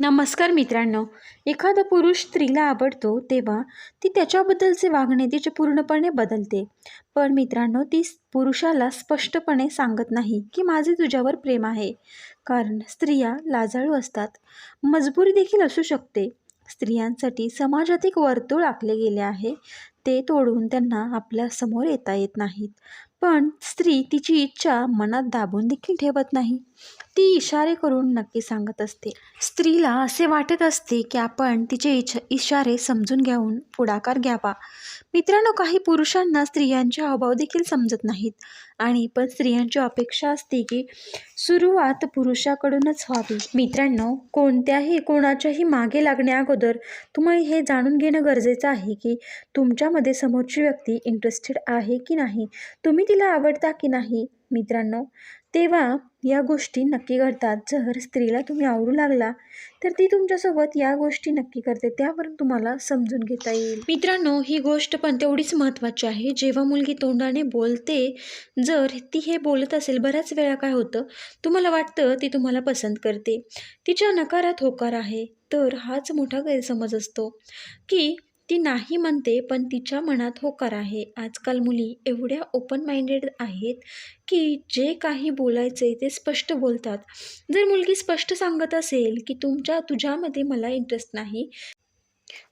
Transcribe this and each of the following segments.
नमस्कार मित्रांनो. एखादा पुरुष स्त्रीला आवडतो तेव्हा ती त्याच्याबद्दलचे वागणे तिचे पूर्णपणे बदलते. पण मित्रांनो ती पुरुषाला स्पष्टपणे सांगत नाही की माझे तुझ्यावर प्रेम आहे. कारण स्त्रिया लाजाळू असतात. मजबुरी देखील असू शकते. स्त्रियांसाठी समाजात एक वर्तुळ आखले गेले आहे. ते तोडून त्यांना आपल्यासमोर येता येत नाहीत. पण स्त्री तिची इच्छा मनात दाबून देखील ठेवत नाही. ती इशारे करून नक्की सांगत असते. स्त्रीला असे वाटत असते की आपण तिचे इच इशारे समजून घेऊन पुढाकार घ्यावा. मित्रांनो काही पुरुषांना स्त्रियांचे अभाव देखील समजत नाहीत. आणि पण स्त्रियांची अपेक्षा असते की सुरुवात पुरुषाकडूनच व्हावी. मित्रांनो कोणत्याही कोणाच्याही मागे लागण्या अगोदर तुम्ही हे जाणून घेणं गरजेचं आहे की तुमच्यामध्ये समोरची व्यक्ती इंटरेस्टेड आहे की नाही. तुम्ही तिला आवडता की नाही मित्रांनो? तेव्हा या गोष्टी नक्की घडतात. जर स्त्रीला तुम्ही आवडू लागला तर ती तुमच्यासोबत या गोष्टी नक्की करते. त्यावरून तुम्हाला समजून घेता येईल. मित्रांनो ही गोष्ट पण तेवढीच महत्त्वाची आहे. जेव्हा मुलगी तोंडाने बोलते जर ती हे बोलत असेल बऱ्याच वेळा काय होतं? तुम्हाला वाटतं ती तुम्हाला पसंत करते. तिच्या नकारात होकार आहे. तर हाच मोठा गैरसमज असतो की ती नाही म्हणते पण तिच्या मनात होकार आहे. आजकाल मुली एवढ्या ओपन माइंडेड आहेत की जे काही बोलायचे ते स्पष्ट बोलतात. जर मुलगी स्पष्ट सांगत असेल की तुमच्या तुझ्यामध्ये मला इंटरेस्ट नाही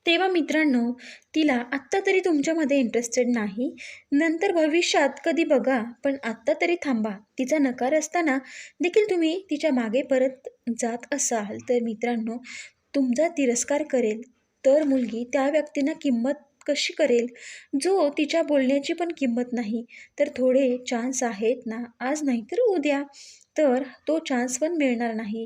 तेव्हा मित्रांनो तिला आत्ता तरी तुमच्यामध्ये इंटरेस्टेड नाही. नंतर भविष्यात कधी बघा पण आत्ता तरी थांबा. तिचा नकार असताना देखील तुम्ही तिच्यामागे परत जात असाल. तर मित्रांनो तुमचा तिरस्कार करेल. तर मुलगी त्या व्यक्तींना किंमत कशी करेल? जो तिच्या बोलण्याची पण किंमत नाही. तर थोडे चान्स आहेत ना? आज नाही तर उद्या. तर तो चान्स पण मिळणार नाही.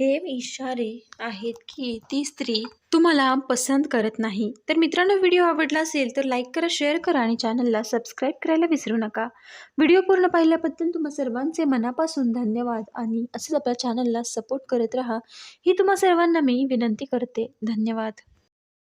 हे इशारे आहेत की ती स्त्री तुम्हाला पसंत करत नाही. तर मित्रांनो व्हिडिओ आवडला असेल तर लाईक करा शेअर करा आणि चॅनलला सबस्क्राईब करायला विसरू नका. व्हिडिओ पूर्ण पाहिल्याबद्दल तुम्हा सर्वांचे मनापासून धन्यवाद आणि असंच आपल्या चॅनलला सपोर्ट करत राहा. ही तुम्हा सर्वांना मी विनंती करते. धन्यवाद.